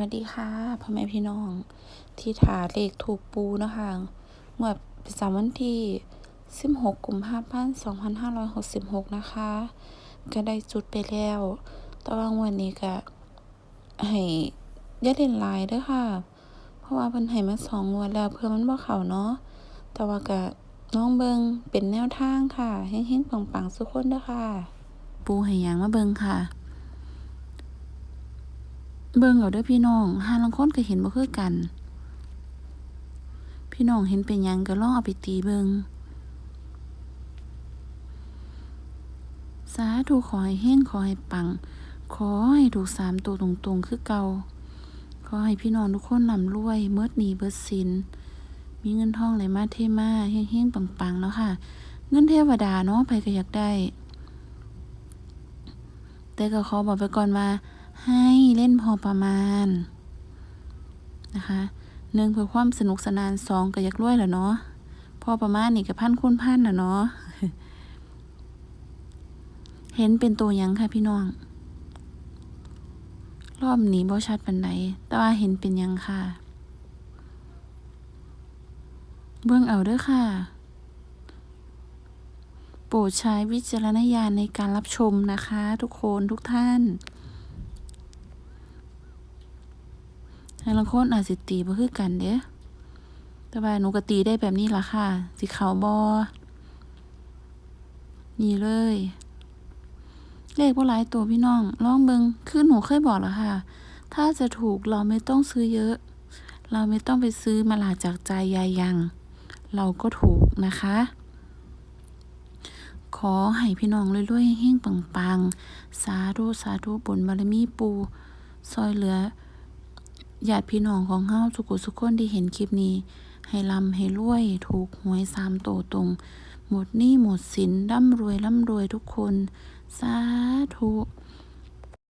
วัสดีค่ะพ่อแม่พี่น้อง ที่ถาเลขถูกปูนะคะงวดประจำวันที่ 16 กุมภาพันธ์2566 นะคะ ก็ได้จุดไปแล้ว แต่ว่างวันนี้ก็ให้ย่าเล่นลายด้อค่ะ เพราะว่าเพิ่นให้มาสองงวดแล้วเพื่อมันบ่เขาเนาะแต่ว่าก็น้องเบิงเป็นแนวทางค่ะเฮงๆปังๆสุกคนเด้อค่ะ ปูให้ยังมาเบิงค่ะ เบิ่งเอาเด้อพี่น้องหาลางคนก็เห็นบ่คือกัน พี่น้องเห็นเป็นยังก็ลองเอาไปตีเบิ่งสาธุขอให้เฮงขอให้ปัง ขอให้ถูกสามตัวตรงๆ คือเก่าขอให้พี่น้องทุกคนร่ำรวยเมิดหนีเบิดสิน มีเงินทองไหลมาเทมาเฮงๆปังๆเนาะค่ะ เงินเทวดาเนาะไปก็อยากได้ แต่ก็ขอบอกไปก่อนว่า ให้เล่นพอประมาณนะคะหนึ่งเพื่อความสนุกสนานสองก็อยากรวยแหละเนาะพอประมาณนี่ก็พันคูณพันนะเนาะเห็นเป็นตัวยังค่ะพี่น้อง รอบนี้บ่ชัดปานใดแต่ว่าเห็นเป็นยังค่ะ เบิ่งเอาเด้อค่ะ โปรดใช้วิจารณญาณในการรับชมนะคะ ทุกคนทุกท่าน แต่ละคนอาจสิตีบ่คือกันเด้แต่ว่าหนูก็ตีได้แบบนี้ล่ะค่ะ สิเขาบอนี่เลย เลขบ่หลายตัวพี่น้อง ลองเบิงคือหนูเคยบอกแล้วค่ะ ถ้าจะถูกเราไม่ต้องซื้อเยอะ เราไม่ต้องไปซื้อมาลาจากใจยายยัง เราก็ถูกนะคะ ขอให้พี่น้องรวยๆเฮงๆปังๆ สาธุสาธุบนบารมีปู ซอยเหลือ ญาติพี่น้องของเฮาสุกุสุกคนที่เห็นคลิปนี้ ให้รำให้รวย ถูกหวยสามโตตรง หมดหนี้หมดสินร่ำรวยร่ำรวยทุกคน สาธุ